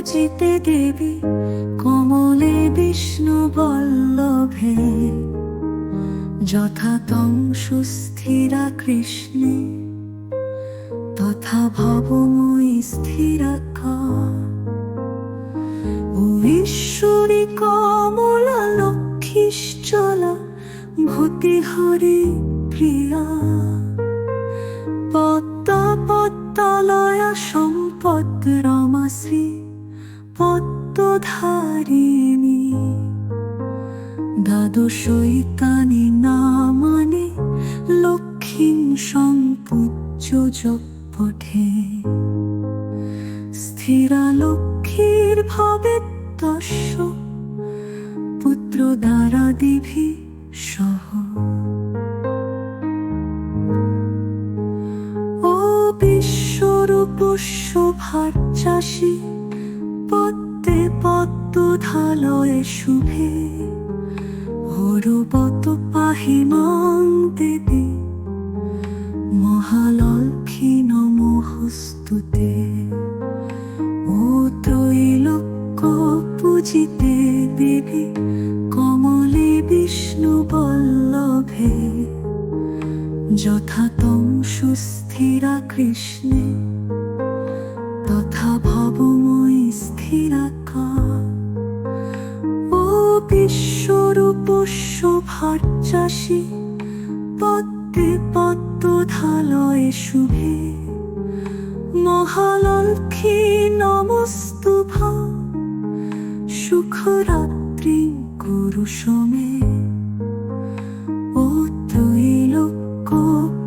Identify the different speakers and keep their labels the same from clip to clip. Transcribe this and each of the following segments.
Speaker 1: পূজিতে দেবী কমলে বিষ্ণু বল্লভে। যথা তং সুস্থিরা কৃষ্ণে, তথা ভবময়ী স্থিরা ঈশ্বরী কমলা লক্ষ্মীশ্চলা, ভূতি হরি প্রিয়া। পদ্মা পদ্মালয়া সম্পদ রমাশ্রী। পদ্মধারিণী দ্বাদশৈতানি নামানি লক্ষ্মীং সম্পূজ্য পঠে স্থিরা লক্ষ্মীর ভবে তস্য পুত্র দ্বারা দিভি সহ। ও বিশ্বরূপ শোভার চাষী পদ্মে পদ্মধালয়ে শুভে, হরবত পাহিমাং দেবী মহালক্ষ্মী নমস্তুতে ও ত্রৈলোক্য পূজিতে দেবী কমলে বিষ্ণু বল্লভে যথা তং সুস্থিরা কৃষ্ণে, তথা ভবময়ী শোভার চাষী। পদ্মে পদ্মধালয়ে শুভে। মহালক্ষ্মী নমস্তুভা। সুখরাত্রি গুরু সমে। ও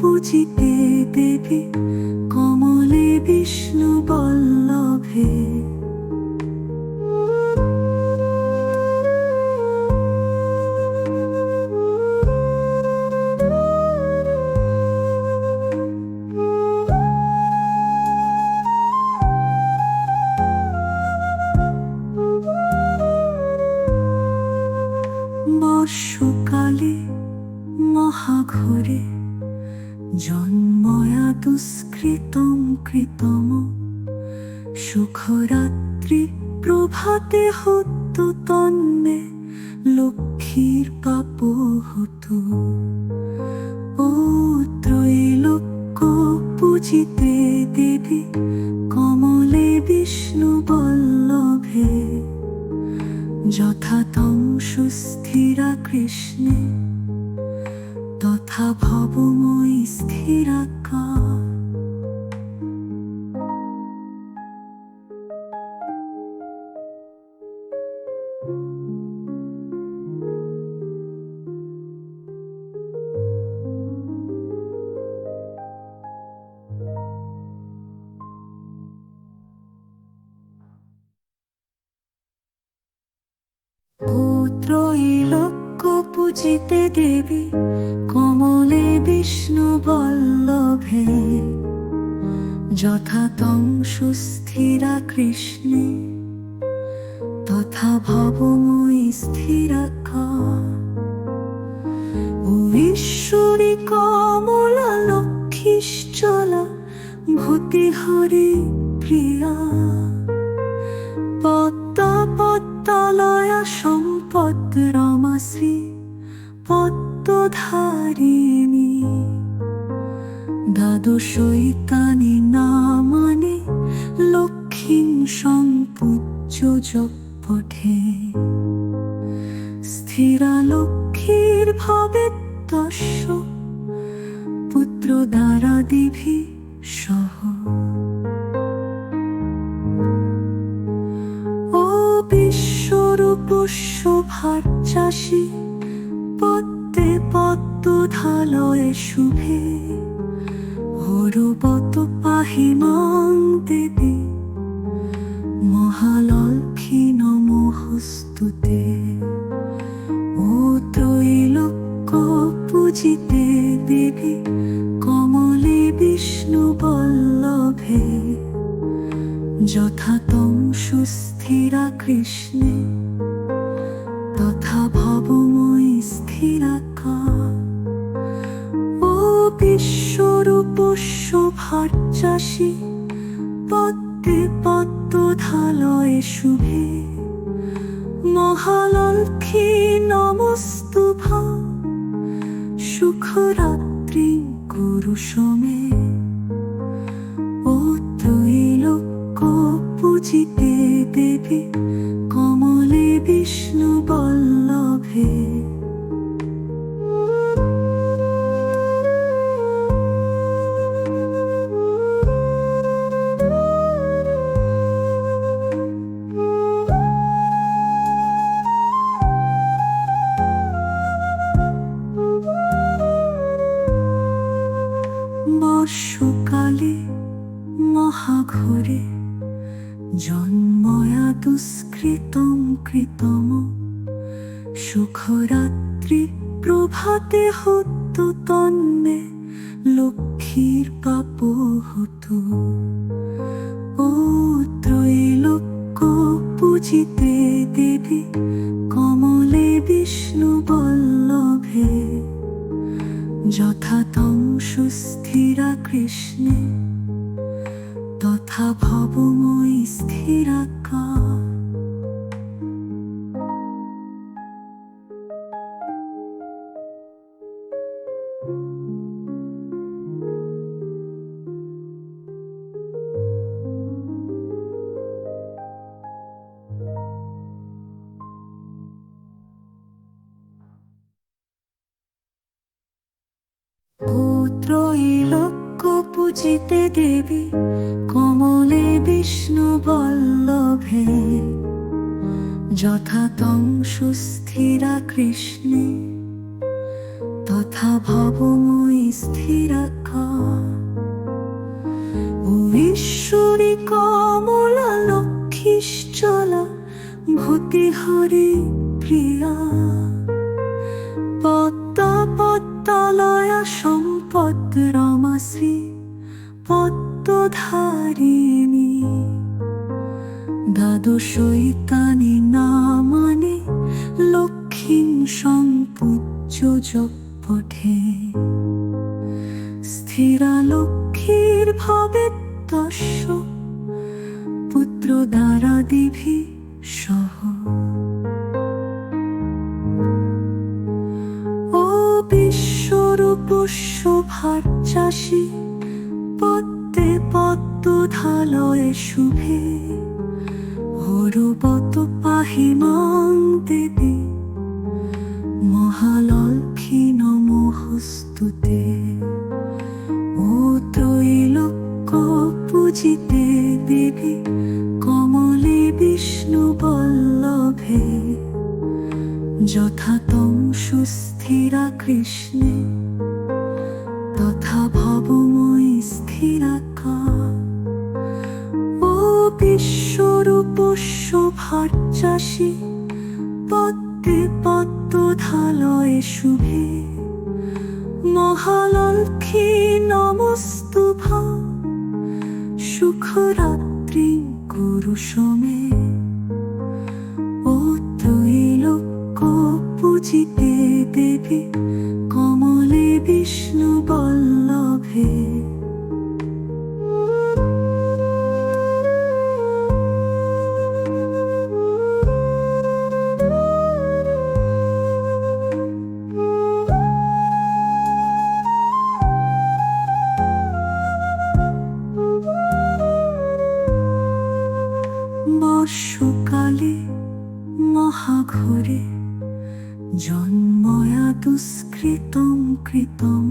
Speaker 1: পূজিতে দেবী। কমলে বিষ্ণু বল্লভে সুখরাত্রি প্রভাতে হত তন্মে লক্ষ্মীর পাপ হতো ও পূজিতে দেবী, কমলে বিষ্ণু বল্লভে। যথাতং সুস্থিরা কৃষ্ণে, তথা ভবময়ী স্থিরা বিষ্ণু বল্লভে যথা তং সুস্থিরা কৃষ্ণে, তথা ভবময়ী স্থিরা ঈশ্বরী কমলা লক্ষ্মীশ্চলা, ভূতি হরি প্রিয়া। পদ্মা পদ্মালয়া সম্পদ রমাশ্রী, পদ্মধারিণী। দ্বাদশৈতানি নামানি লক্ষ্মীং সম্পূজ্য পঠে স্থিরা লক্ষ্মীর ভবে তস্য পুত্র দ্বারা দিভি সহ। ও বিশ্বরূপ শোভার চাষী, পদ্মে পদ্মধালয়ে শুভে। হরবত পাহিমাং দেবী মহালক্ষ্মী নমস্তুতে ও ত্রৈলোক্য পূজিতে দেবী, কমলে বিষ্ণু বল্লভে। যথা তং সুস্থিরা কৃষ্ণে, তথা ভবময়ী স্থিরা বিশ্বরূপ শোভার চাষী পদ্মে পদ্ম পদ্মধালয়ে শুভে। মহালক্ষ্মী নমস্তুভ, সুখরাত্রি গুরু সমে। ও ত্রৈলোক্য পূজিতে দেবী কৃতম সুখরাত্রি প্রভাতে হত তন্মে লক্ষ্মীর পাপ হতো। ও ত্রৈলোক্য পূজিতে দেবী, কমলে বিষ্ণু বল্লভে। যথা তং সুস্থিরা কৃষ্ণে, তথা ভবময়ী স্থিরা পূজিতে দেবী, কমলে বিষ্ণু বল্লভে। যথা তং সুস্থিরা কৃষ্ণে, তথা ভবময়ী স্থিরা ঈশ্বরী কমলা লক্ষ্মীশ্চলা, ভূতি হরি প্রিয়া। পদ্মা পদ্মালয়া সম্পদ রমাশ্রী। পদ্মধারিণী দ্বাদশৈতানি নামানি লক্ষ্মীং সম্পূজ্য পঠে স্থিরা লক্ষ্মীর ভবে তস্য পুত্র দ্বারা দিভি দেবী মহালক্ষ্মী নমস্তুতে ও ত্রৈলোক্য পূজিতে দেবী কমলে বিষ্ণু বল্লভে যথাতং সুস্থিরা কৃষ্ণে, তথা ভবময়ী স্থিরা কা বিশ্বরূপ শোভার চাষি, পদ্মে পদ্মধালয়ে শুভে। মহালক্ষ্মী নমস্তুভ সুখরাত্রি গুরু সমে। ও ত্রৈলোক্য পূজিতে দেবী, কমলে বিষ্ণু বল্লভে। মহাঘরে জন্ময়া দুষ্কৃতম কৃতম।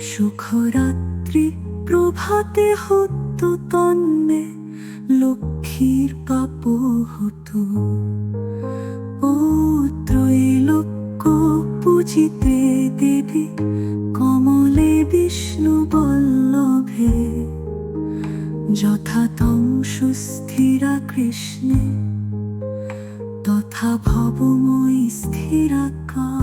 Speaker 1: সুখরাত্রি প্রভাতে হত তন্মে, লক্ষ্মীর পাপ হতো। ও পূজিতে দেবী, কমলে বিষ্ণু বল্লভে। যথা তং সুস্থিরা কৃষ্ণে তথা ভবময়ী স্থিরা কা